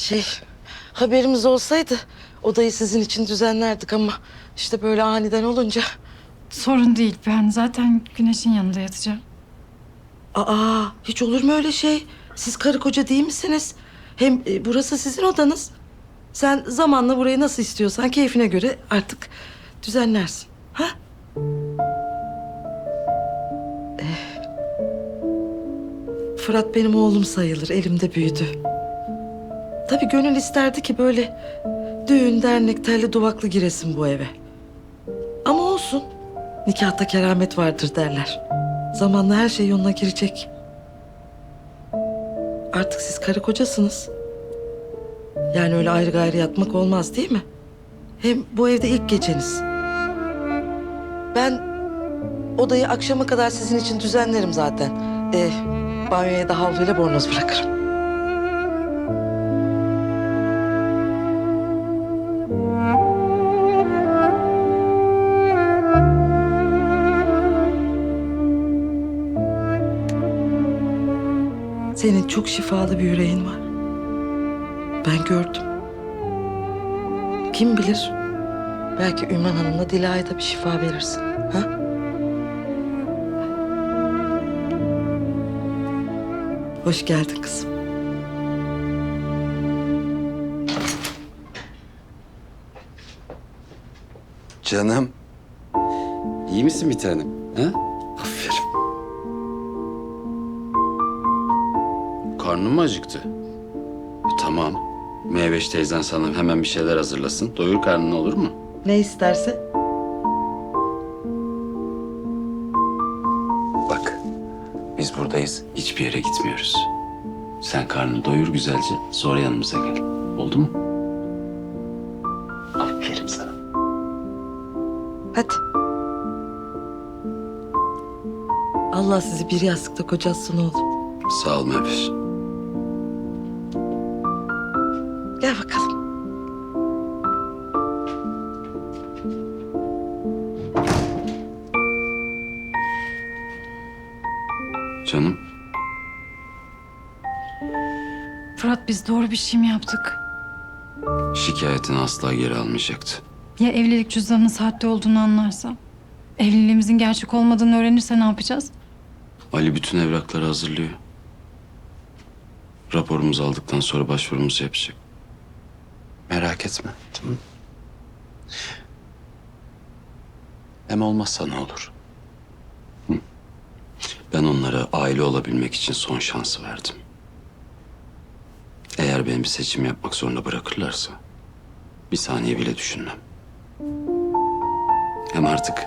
Şey, haberimiz olsaydı odayı sizin için düzenlerdik ama işte böyle aniden olunca. Sorun değil. Ben zaten güneşin yanında yatacağım. Aa, hiç olur mu öyle şey? Siz karı koca değil misiniz? Hem e, burası sizin odanız. Sen zamanla burayı nasıl istiyorsan keyfine göre artık düzenlersin. Ha? Eh, Fırat benim oğlum sayılır. Elimde büyüdü. Tabii gönül isterdi ki böyle düğün, dernek, telli duvaklı giresin bu eve. Ama olsun. Nikahta keramet vardır derler. Zamanla her şey yoluna girecek. Artık siz karı kocasınız. Yani öyle ayrı gayrı yatmak olmaz değil mi? Hem bu evde ilk geceniz. Ben odayı akşama kadar sizin için düzenlerim zaten. Ee, banyoya da havluyla bornoz bırakırım. Senin çok şifalı bir yüreğin var. Ben gördüm. Kim bilir? Belki Ümran Hanım'la Dila'ya da bir şifa verirsin. Ha? Hoş geldin kızım. Canım. İyi misin bir tanem? Ha? Karnın mı acıktı? E, tamam. Meyveş teyzen sana hemen bir şeyler hazırlasın. Doyur karnını olur mu? Ne istersen. Bak. Biz buradayız. Hiçbir yere gitmiyoruz. Sen karnını doyur güzelce. Sonra yanımıza gel. Oldu mu? Aferin sana. Hadi. Allah sizi bir yastıkta kocasın oğlum. Sağ ol Meyveş. Gel bakalım. Canım. Fırat biz doğru bir şey mi yaptık? Şikayetini asla geri almayacaktı. Ya evlilik cüzdanının sahte olduğunu anlarsa? Evliliğimizin gerçek olmadığını öğrenirse ne yapacağız? Ali bütün evrakları hazırlıyor. Raporumuzu aldıktan sonra başvurumuzu yapacak. Merak etme. Tamam. Hem olmazsa ne olur? Hı? Ben onlara aile olabilmek için son şansı verdim. Eğer benim bir seçim yapmak zorunda bırakırlarsa bir saniye bile düşünmem. Hem artık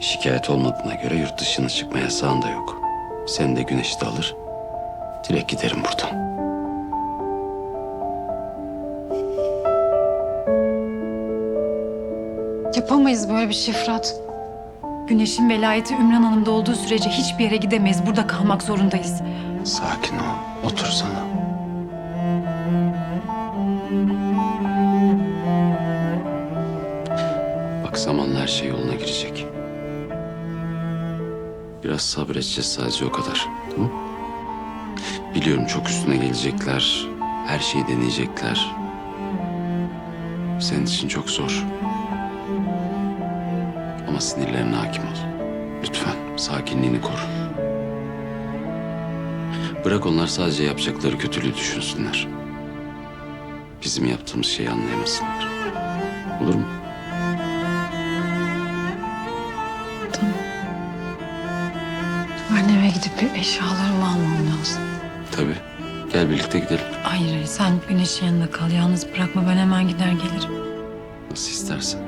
şikayet olmadığına göre yurt dışına çıkma yasağın da yok. Sen de güneşi de alır. Direkt giderim buradan. Yapamayız böyle bir şey Fırat. Güneşin velayeti Ümran Hanım'da olduğu sürece hiçbir yere gidemeyiz. Burada kalmak zorundayız. Sakin ol. Otur sana. Bak zamanla her şey yoluna girecek. Biraz sabredeceğiz sadece o kadar. Tamam Biliyorum çok üstüne gelecekler. Her şeyi deneyecekler. Senin için çok zor. Ama sinirlerine hakim ol. Lütfen sakinliğini koru. Bırak onlar sadece yapacakları kötülüğü düşünsünler. Bizim yaptığımız şeyi anlayamasınlar. Olur mu? Ben eve gidip bir eşyalarımı almam lazım. Tabii. Gel birlikte gidelim. Hayır, hayır sen Güneş'in yanında kal. Yalnız bırakma ben hemen gider gelirim. Nasıl istersen.